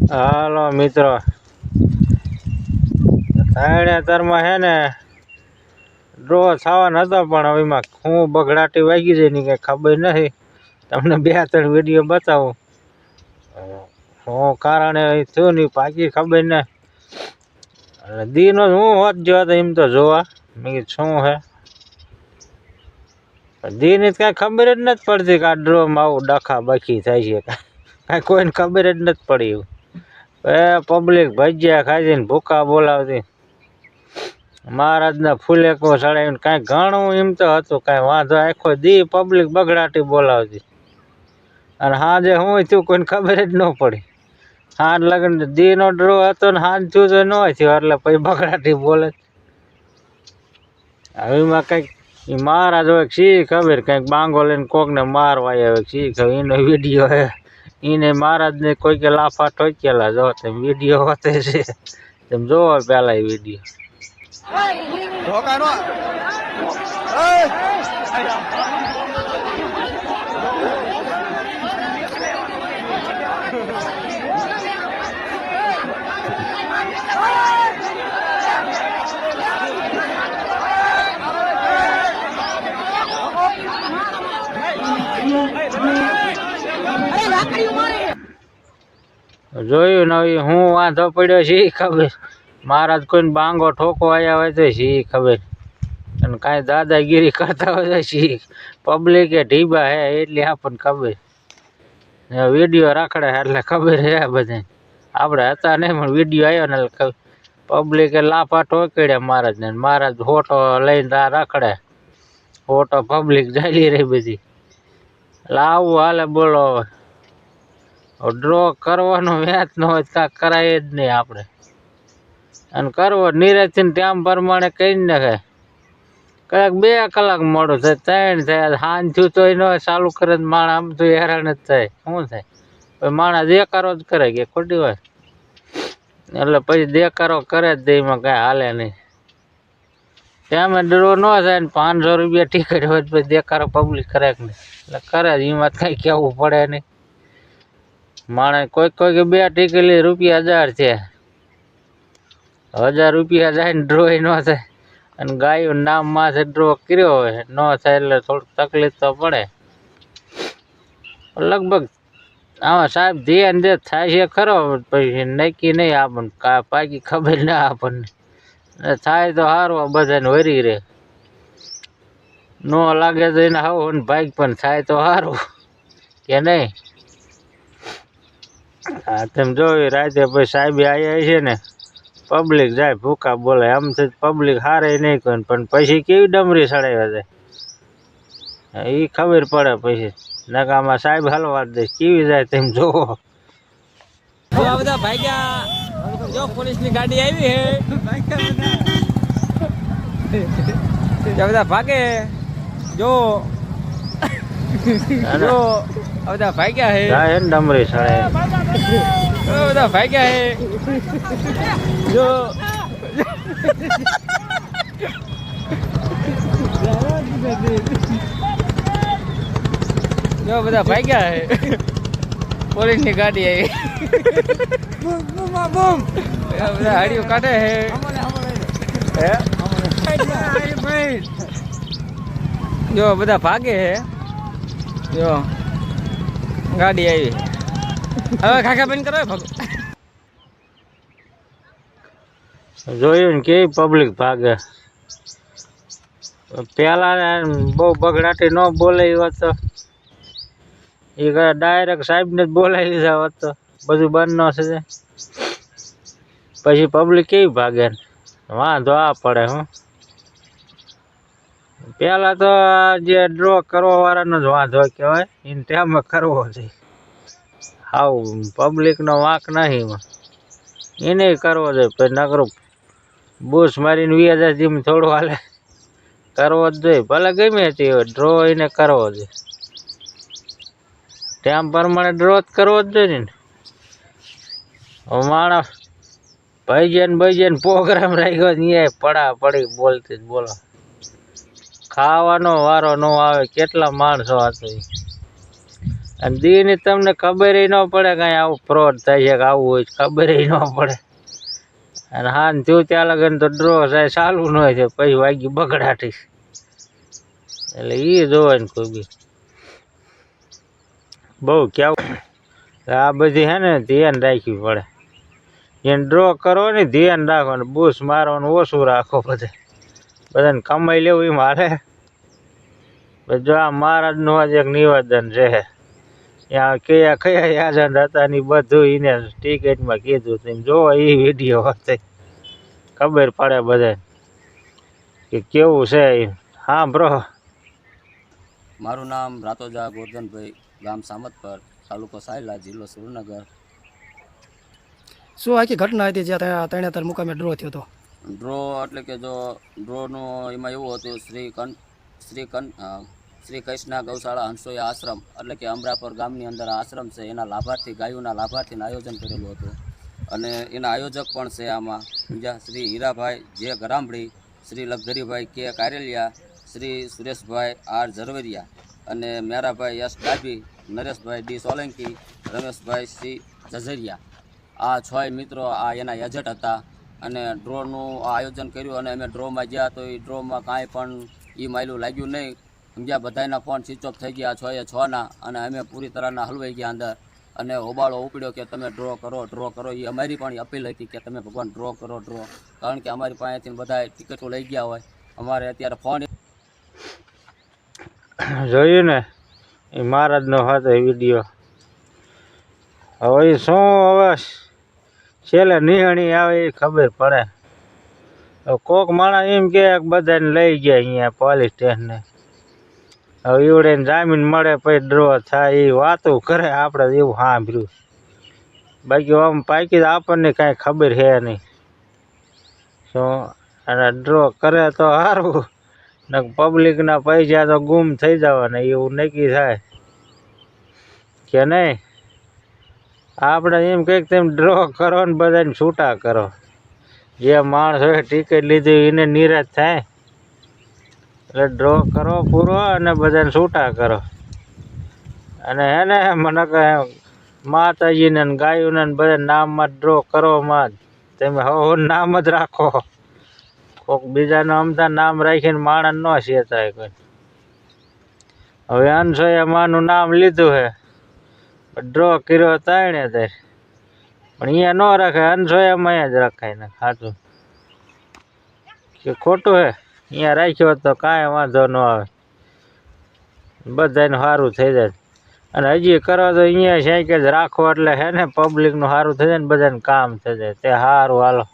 હાલો, મિત્રો. તાણેતરમાં હે ને ડ્રો થવાનો હતો, પણ હવે એમાં હું બગડાટી વાગી જાય ની કંઈ ખબર નથી. તમને બે ત્રણ વીડિયો બતાવું. હું કારણે થયું નહીં પાકી ખબર ને. એટલે દીનો હું હોત જો તો એમ તો જોવા. મેં કીધું, શું હે? દીની કાંઈ ખબર જ નથી પડતી કે આ ડ્રોમાં આવું ડખા બખી થાય છે. કાંઈ કોઈને ખબર જ નથી પડી એવું. એ પબ્લિક ભજીયા ખાઈ ને ભૂકા બોલાવતી. મહારાજના ફૂલેકો ચડાવીને કાંઈ ઘણું એમ તો હતું, કાંઈ વાંધો આખો દી પબ્લિક બગડાટી બોલાવતી. અને હાજે હું થયું કોઈને ખબર જ ન પડી. હાજ લગન, દીનો ડ્રો હતો ને હાજ થયું તો ન થયું, એટલે પછી બગડાટી બોલે. હવે એમાં કંઈક મહારાજ હોય શી ખબર, કંઈક બાંગો લઈને કોકને મારવા આવે શી ખબર, એનો વીડિયો હે. એને મહારાજને કોઈ કે લાફા ઠોકેલા જો તેમ વીડિયો હોતે છે. તેમ જોવો પહેલા વીડિયો. જોયું ને હવે હું વાંધો પડ્યો છે ખબર. મહારાજ કોઈને બાંગો ઠોકો આવ્યા હોય તો ઈ ખબર. અને કાંઈ દાદાગીરી કરતા હોય તો શી પબ્લિકે ઢીબા હે, એટલી આપણને ખબર. વીડિયો રાખડે એટલે ખબર હે બધા આપણે હતા નહીં, પણ વીડિયો આવ્યો ને એટલે પબ્લિકે લાફા ઠોકડ્યા મહારાજને મહારાજ ફોટો લઈને રાખડે. ફોટો પબ્લિક ચાલી રહી બધી. એટલે આવું હાલે બોલો. ડ્રો કરવાનો વ્યાજ ન હોય કાંઈ કરાય જ નહીં આપણે. અને કરવો નિરાશથી ટાઈમ પ્રમાણે કરી નાખે. કદાચ બે કલાક મોડું થાય, ત્રણ થાય હાન થયું તોય ન ચાલુ કરે તો માણસ આમ તો હેરાન જ થાય. શું થાય? માણસ દેકારો જ કરે, કે ખોટી હોય એટલે પછી દેકારો કરે જ દેમાં કાંઈ હાલે નહીં. ત્યાં ડરો ન થાય ને પાંચસો રૂપિયા ટિકિટ હોય પછી દેકારો પબ્લિક કરે કે નહીં? એટલે કરે એમાં તો કાંઈ કહેવું પડે નહીં. માણસ કોઈક કોઈ કે બે ટીકલી રૂપિયા હજાર છે. હજાર રૂપિયા જાય ને ડ્રો ન થાય. અને ગાયું નામ છે ડ્રો કર્યો હોય, ન થાય એટલે થોડુંક તકલીફ તો પડે. લગભગ આમાં સાહેબ ધ્યાન દે થાય છે ખરો, પછી નક્કી નહીં આપણને, કા પાકી ખબર ના આપણને. થાય તો સારું બધાને વરી રહે ન લાગે તો એને હાવ ભાગ પણ થાય તો સારું કે નહીં? હા તેમ જોયું રાતે પછી સાહેબ આવ્યા છે ને પબ્લિક જાય ભૂખા બોલે આમ તો પબ્લિક હારે નહીં કોઈ પણ પછી કેવી ડમરી સડાવ્યા જાય એ ખબર પડે પછી. નકામાં સાહેબ હલવા દે કેવી જાય તેમ જોવો. આ બધા ભાગ્યા જો પોલીસની ગાડી આવી હે. બધા ભાગે જો. જો બધા ભાગ્યા હે. ડમરી ચડાય આ બધા ભાગ્યા હે. જો. જો બધા ભાગ્યા હે. પોલીસની ગાડી આવી. બધા હાડીઓ કાઢે હે? જો બધા ભાગે હે. જો. ગાડી આવી. હવે ખાખા બંધ કરો ભાગો. જોયું ને કેવી પબ્લિક ભાગે. પેલા બહુ બગડાટી ન બોલાવી હોત તો. એ ડાયરેક્ટ સાહેબને જ બોલાવી લીધા હોત તો. બધું બંધ ન થશે. પછી પબ્લિક કેવી ભાગે વાંધો આ પડે, હું. પેલા તો જે ડ્રો કરવા વાળાનો જ વાંધો કહેવાય. એને ટાઈમે કરવો છે. હાવ પબ્લિકનો વાંક નહીં એને કરવો જોઈએ, પછી નકરું બૂસ મારીને વી હજાર જેમ થોડું હાલે. કરવો જ જોઈએ, ભલે ગમે તે ડ્રો એને કરવો જોઈએ. ટાઈમ પ્રમાણે ડ્રો જ કરવો જ જોઈએ ને. માણસ ભાઈજન ભાઈજન પ્રોગ્રામ રાખ્યો એ પડા પડી બોલતી જ બોલો. ખાવાનો વારો ન આવે, કેટલા માણસો હતા. અને દીની તમને ખબર ન પડે કાંઈ આવું ફ્રોડ થાય છે કે આવું હોય ખબર ન પડે. અને હા થયું ત્યાં લગન તો ડ્રો થાય, ચાલુ ન હોય છે પછી વાગી બગડાટી. એટલે એ જોવે ને કોઈ બી. બહુ કેવું આ બધી હે ને ધ્યાન રાખવી પડે. એને ડ્રો કરો ને ધ્યાન રાખો ને બૂસ મારવાનું, ઓછું રાખો બધે. બધાને કમાઈ લેવું એ મારે. જો આ મહારાજનું આજે એક નિવેદન છે. કયા કયા યાજન હતા ને બધું એને ટિકિટમાં કીધું હતું જોવો એ વીડિયો હશે. ખબર પડે બધે કે કેવું છે હા બ્રો. મારું નામ રાતોજા ગોરધનભાઈ ગામ સામતપર તાલુકો સાયલા જિલ્લો સુરેન્દ્રનગર. શું આખી ઘટના હતી જ્યાં ત્યાં તરણેતર મુકામે ડ્રો થયો હતો ડ્રો એટલે કે જો ડ્રોનું એમાં એવું હતું શ્રી કન શ્રી કન શ્રી કૃષ્ણ ગૌશાળા હંસોયા આશ્રમ એટલે કે અમરાપર ગામની અંદર આશ્રમ છે. એના લાભાર્થી, ગાયોના લાભાર્થીનું આયોજન કરેલું હતું. અને એના આયોજક પણ છે આમાં બીજા શ્રી હીરાભાઈ, જે ગરામડી, શ્રી લગધરીભાઈ કે કારેલિયા, શ્રી સુરેશભાઈ આર ઝરવરિયા અને મેરાભાઈ યશ ડાભી, નરેશભાઈ ડી સોલંકી, રમેશભાઈ સી ઝઝરિયા. આ છ મિત્રો આ એના એજન્ટ હતા અને ડ્રોનું આયોજન કર્યું અને અમે ડ્રોમાં ગયા તો એ ડ્રોમાં કાંઈ પણ એ માયલું લાગ્યું નહીં. સમજ્યા? બધાના ફોન સ્વિચ ઓફ થઈ ગયા, છ એ છના અને અમે પૂરી તરહના હલવાઈ ગયા અંદર. અને હોબાળો ઉપડ્યો કે તમે ડ્રો કરો ડ્રો કરો. એ અમારી પણ અપીલ હતી કે તમે ભગવાન ડ્રો કરો ડ્રો કારણ કે અમારી પાસેથી બધા ટિકિટો લઈ ગયા હોય. અમારે અત્યારે ફોન જોયું ને, એ મહારાજનો હતો વીડિયો હવે શું હવે છેલ્લે નિહણી આવે એ ખબર પડે. કોક માણસ એમ કે બધાને લઈ ગયા અહીંયા પોલીસ સ્ટેશને. હવે એવડે જામીન મળે પછી ડ્રો થાય એ વાતો કરે આપણે એવું સાંભળ્યું. બાકી આમ પાકી આપણને કાંઈ ખબર છે નહીં. શું અને ડ્રો કરે તો સારું ને પબ્લિકના પૈસા તો ગુમ થઈ જવાના, એવું નક્કી થાય. કે નહીં? આપણે એમ કંઈક તેમ ડ્રો કરો ને બધાને છૂટા કરો. જે માણસોએ ટિકિટ લીધી એને નિરાશ થાય. એટલે ડ્રો કરો પૂરો અને બધાને છૂટા કરો. અને હે ને મને કહે, માતાજીને ગાયોને બધા નામમાં ડ્રો કરો માં તમે હો નામ જ રાખો. કોક બીજાનું અમદા નામ રાખીને માણસ ન સેતાય કોઈ. હવે અનસોયા માનું નામ લીધું હે. ડ્રો કર્યો તાણે તાર પણ અહીંયા ન રાખે અનસોયામાં જ રખાય ને ખાતું. કે ખોટું હે? અહીંયા રાખ્યો તો કાંઈ વાંધો ન આવે. બધાને સારું થઈ જાય. અને હજી કરો તો અહીંયા છે રાખો એટલે હે ને પબ્લિકનું સારું થઈ જાય ને બધાને કામ થઈ જાય. તે સારું હાલો.